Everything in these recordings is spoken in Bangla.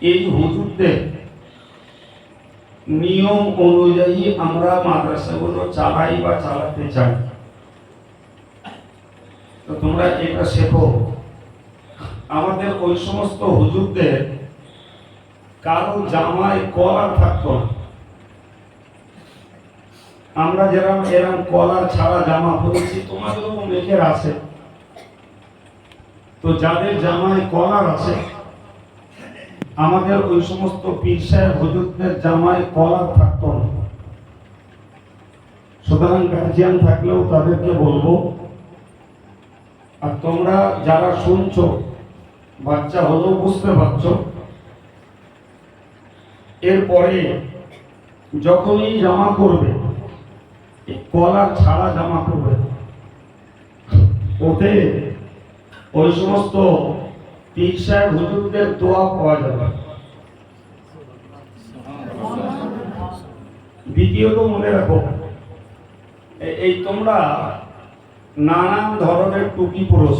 এই হুজুরদের নিয়ম অনুযায়ী আমরা মাদ্রাসাগুলো চালাই বা চালাতে চাই। তো তোমরা এটা শেখো। আমাদের ওই সমস্ত হুজুরদের কারও জামায় কলার থাকতো আমরা যেরকম, এরকম কলার ছাড়া জামা পরেছি, তোমাদেরও মেঘের আছে। তো যাদের জামায় কলার আছে আমাদের ওই সমস্ত পীর সাহেব, হুজুরদের জামায় কলার থাকতো না। সুতরাং গার্জিয়ান থাকলেও তাদেরকে বলব, আর তোমরা যারা শুনছো, বাচ্চা হলেও বুঝতে পারছ, এরপরে যখনই জামা করবে কলার ছাড়া জামা করবে ওতে ওই সমস্ত পীর হুজুরদের দোয়া পাওয়া যাবে। দ্বিতীয়ত মনে রাখো এই তোমরা নানান ধরনের টুপি পরছ।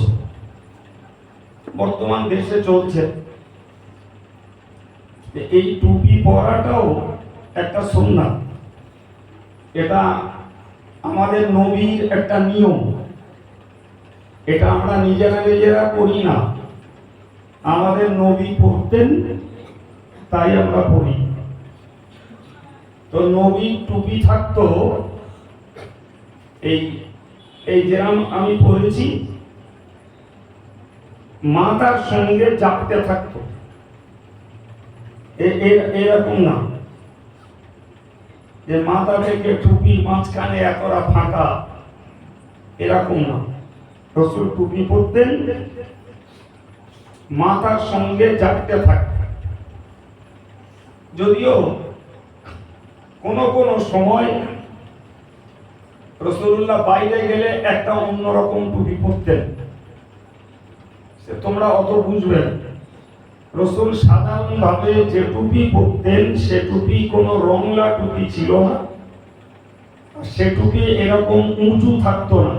বর্তমান দেশে চলছে। এই টুপি পরাটাও একটা সুন্নাত। এটা আমাদের নবীর একটা নিয়ম। এটা আমরা নিজেরা নিজেরা করি না। আমাদের নবী পড়তেন, তাই আমরা পড়ি। তো নবীর টুপি থাকতো, এই এই যেরকম আমি পড়েছি, মাতার সঙ্গে জাপতে থাকতো। এরকম না। যে মাথা থেকে টুপি মাঝখানে এতটা ফাঁকা, এরকম না। রসুল টুপি পরতেন মাথার সঙ্গে জাপতে থাকতেন যদিও কোন কোন সময় রসুল্লাহ বাইরে গেলে একটা অন্যরকম টুপি পরতেন। সে তোমরা অত বুঝবে রসুল সাধারণ ভাবে যে টুপি পরতেন, সে টুপি কোনো রংলা টুপি ছিল না। সে টুপি এরকম উঁচু থাকতো না।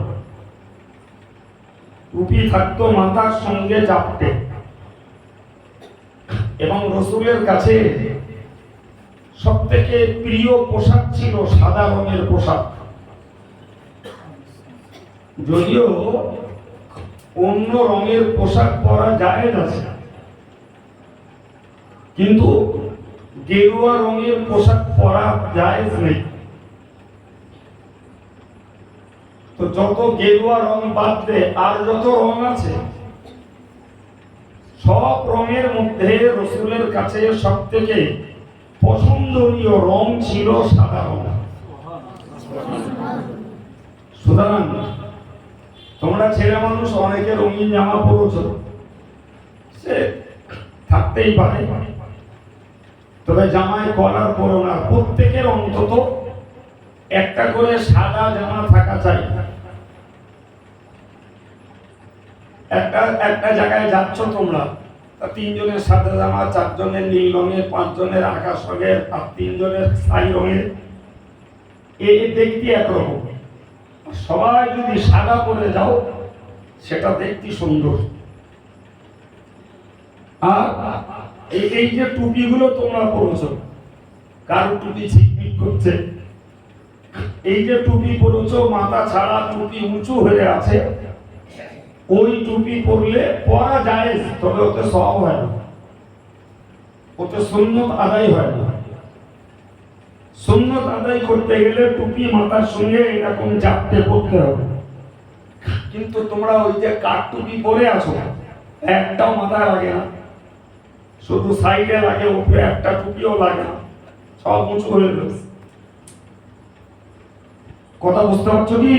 টুপি থাকতো মাথার সঙ্গে চাপতে এবং রসুলের কাছে সব থেকে প্রিয় পোশাক ছিল সাদা রঙের পোশাক। যদিও অন্য রঙের পোশাক পরা যায় আছে, কিন্তু গেরুয়া রঙের পোশাক পরা যায় নেই। তো যত গেরুয়া রং বাদ দে, আর যত রং আছে সব রঙের মধ্যে রসুলের কাছে সব থেকে পছন্দনীয় রং ছিল সাদা রং। সুতরাং তোমরা ছেলে মানুষ, অনেকে রঙিন জামা পরেছ। সে থাকতেই পারে। তবে জামায় কলার পরো না, প্রত্যেকের অন্তত একটা করে সাদা জামা থাকা চাই। একটা একটা জায়গায় যাচ্ছ তোমরা তিনজনের সাদা জামা চারজনের নীল রঙের, পাঁচজনের আকাশ রঙের, আর তিনজনের ছাই রঙের। এ এ দেখতে একরকম। সবাই যদি সাদা পরে যাও, সেটা দেখতে সুন্দর। আর এই এই যে টুপিগুলো তোমরা পরেছো, কারও টুপি ছিকমিক করছে? এই যে টুপি পরেছো, মাথা ছাড়া টুপি উঁচু হয়ে আছে ওই টুপি পরলে পরা যায় তবে ওতে সব হয় না ওতে সুন্নত আদায় হয় না সুন্নত আদায় করতে গেলে টুপি মাথার সঙ্গে এরকম চাপতে পড়তে হবে কিন্তু তোমরা ওই যে কাঠ টুপি পরে আছো একটাও মাথায় লাগে না শুধু সাইডে লাগে উপরে একটা টুপিও লাগে না সব উঁচু হয়ে রয়েছে কথা বুঝতে পারছ কি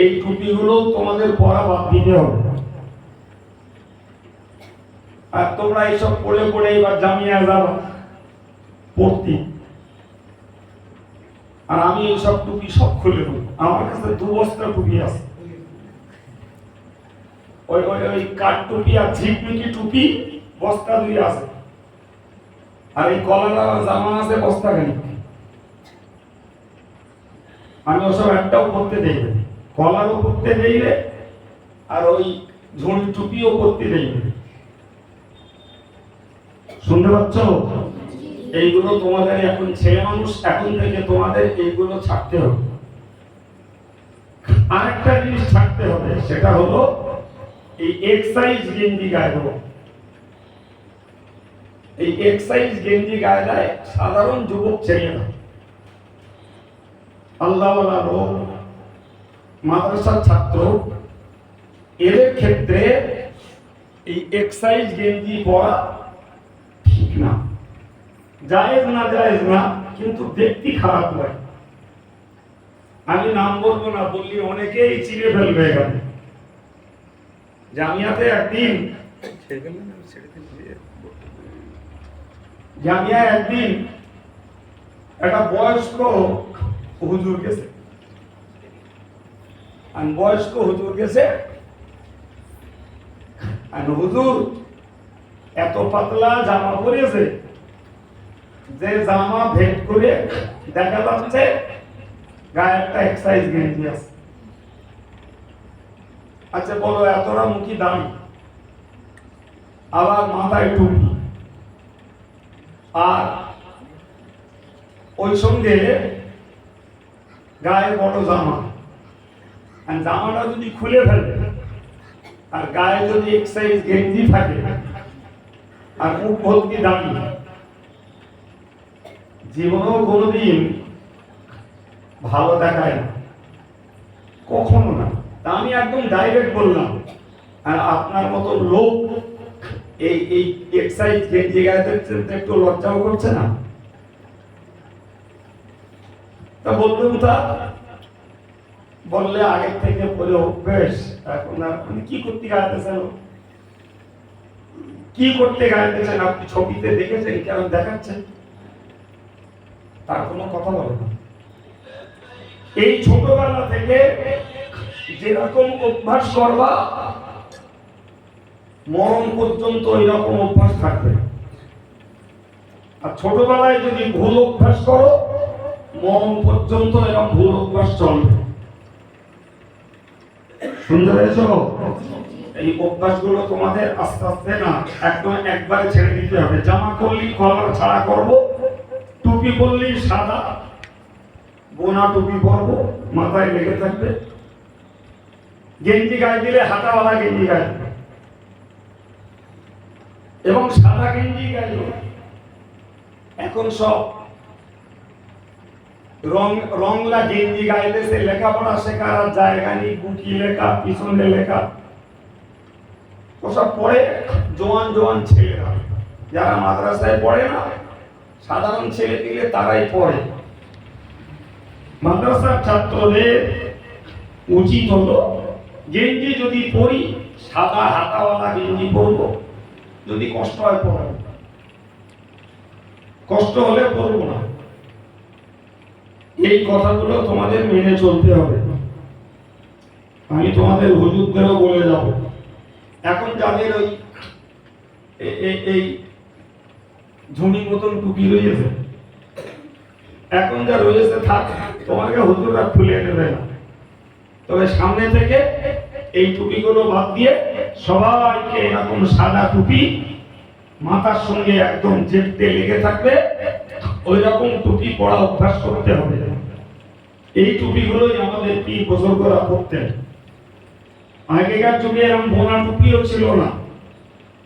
এই টুপিগুলো তোমাদের পরা বাদ দিতে হবে। আর তোমরা এইসব পড়ে পড়ে এবার জামিয়া যাবা, পড়তি। আর আমি এইসব টুপি সব খুলে দেবো। আমার কাছে দু বস্তা টুপি আছে। ওই ওই ওই কাঠ টুপি আর ঝিকমিকি টুপি, বস্তা দুই আছে। আর এই কলার জামা আছে বস্তা খানি আমি ওসব একটাও করতে দেই কলারও করতে না আর ওই ঝুড়ি টুপিও করতে দেই না শুনতে পাচ্ছ? এইগুলো তোমাদের এখন ছেলে মানুষ এখন থেকে তোমাদের এইগুলো ছাড়তে হবে। আরেকটা জিনিস ছাড়তে হবে, সেটা হলো এই এক্সাইজ গেঞ্জি গায়ে এই এক্সাইজ গেঞ্জি গায়ে সাধারণ যুবক ছেলেরা আল্লাহওয়ালা লোক মাদ্রাসার ছাত্র এদের ক্ষেত্রে এই এক্সাইজ গেঞ্জি পরা ঠিক না। জায়েজ না জায়েজ না, কিন্তু দেখতে খারাপ লাগে আমি নাম বলব না, বললি অনেকেই চিনে ফেলবে এখানে। জামিয়াতে একদিন জামিয়ায় একদিন একটা বয়স্ক হুজুর গেছে। আর বয়স্ক হুজুর গেছে। আর হুজুর এত পাতলা জামা পরেছে যে জামা ভেদ করে দেখা যাচ্ছে গায়ে একটা এক্সাইজ গেঞ্জি আছে। আচ্ছা বলো এতটা মুখি দামি? আবার মাথায় টুপি। আর ওই সঙ্গে গায়ে বড় জামা। জামাটা যদি খুলে ফেলে, আর গায়ে যদি এক্সাইজ গেঞ্জি থাকে, আর মুখ ভর্তি দামি, জীবনেও কোনোদিন ভালো দেখায় না। কখনো না। তা আমি একদম ডাইরেক্ট বললাম, আর আপনার মতো লোক এই এই এক্সাইজ গেঞ্জি গায়ে একটু লজ্জাও করছে না। তা বললাম তা বললে আগে থেকে বলে অভ্যেস এখন আপনি কি করতে গাইতেছেন? কি করতে গাইতেছেন আপনি ছবিতে দেখেছেন? কেন দেখাচ্ছেন? তার কোনো কথা বলে না। এই ছোটবেলা থেকে যেরকম অভ্যাস করবা, মরণ পর্যন্ত এরকম অভ্যাস থাকবে। আর ছোটবেলায় যদি ভুল অভ্যাস করো, মরণ পর্যন্ত এরকম ভুল অভ্যাস চলবে। শুনতে পেরেছ এই অভ্যাসগুলো তোমাদের আস্তে আস্তে না একদম একবারে ছেড়ে দিতে হবে। জামা করলি কলার ছাড়া করব টুপি পরলি সাদা বোনা টুপি পরবো মাথায় লেগে থাকবে। গেঞ্জি গায়ে দিলে হাতাওয়ালা গেঞ্জি গায়ে এবং সাদা গেঞ্জি গায়ে এখন সব রং রংলা গেঞ্জি লেখাপড়া শেখার আর জায়গা নেই গুটি লেখা, পিছনে লেখা। ওসব পড়ে জোয়ান জোয়ান ছেলেরা। যারা মাদ্রাসায় পড়ে না, সাধারণ ছেলে তারাই পড়ে। মাদ্রাসার ছাত্রদের উচিত হলো, গেঞ্জি যদি পড়ি সাদা হাতাওয়ালা গেঞ্জি পরবো। যদি কষ্ট হয়, পরবো। কষ্ট হলে পরবো না। এই কথাগুলো তোমাদের মেনে চলতে হবে। আমি তোমাদের হুজুরদেরও বলে যাব। এখন যাদের ওই এই ঝুড়ি মতন টুপি রয়েছে, এখন যা রয়েছে থাক তোমাকে হুজুররা খুলে নেবে না। তবে সামনে থেকে এই টুপিগুলো বাদ দিয়ে সবাইকে এরকম সাদা টুপি মাথার সঙ্গে একদম জেপতে লেগে থাকবে ওই রকম টুপি পরা অভ্যাস করতে হবে। এই টুপিগুলোই আমাদের পীর বুজুর্গরা পরতেন। আগেকার যুগে এরকম বোনা টুপিও ছিল না।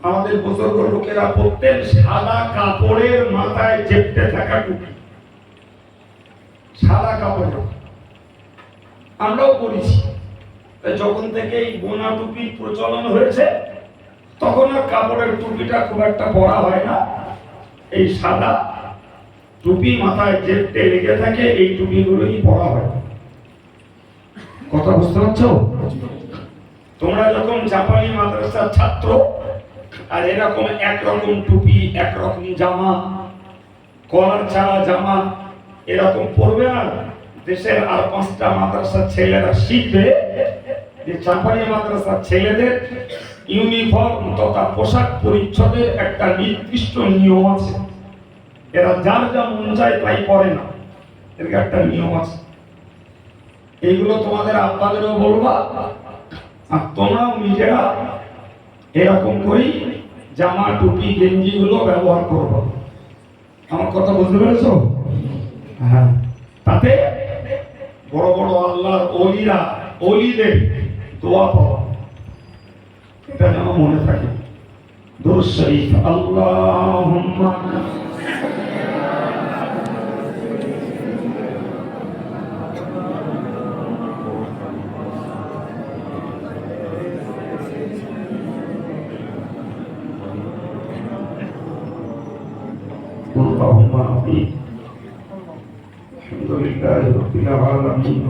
আমাদের বুজুর্গ লোকেরা পরতেন সাদা কাপড়ের মাথায় চেপতে থাকা টুপি। সাদা কাপড়। আমরাও করেছি যখন থেকে এই বোনা টুপির প্রচলন হয়েছে, তখন আর কাপড়ের টুপিটা খুব একটা পরা হয় না। এই সাদা টুপি মাথায় চেপটে লেগে থাকে, এই টুপিগুলোই পরা হয়। কথা বুঝতে পারছ? তোমরা যখন জাপানি মাদ্রাসার ছাত্র, আর এরকম একরকম টুপি, একরকম জামা, কলার ছাড়া জামা, এরকম পরবে না। দেশের আর পাঁচটা মাদ্রাসার ছেলেরা শিখবে যে জাপানি মাদ্রাসার ছেলেদের ইউনিফর্ম তথা পোশাক পরিচ্ছদের একটা নির্দিষ্ট নিয়ম আছে। এরা যার যা মন চায় তাই করে না। এর একটা নিয়ম আছে। এইগুলো তোমাদের আব্বাদেরও বলবা, আর তোমরাও নিজেরা এরকম করেই জামা, টুপি গেঞ্জি গুলো ব্যবহার করব। আমার কথা বুঝতে পেরেছ? হ্যাঁ। তাতে বড় বড় আল্লাহর অলিরা অলিদের দোয়া পাওয়া এটা যেন মনে থাকে। দুরুদ শরীফ, আল্লাহুম্মা اللهم آمين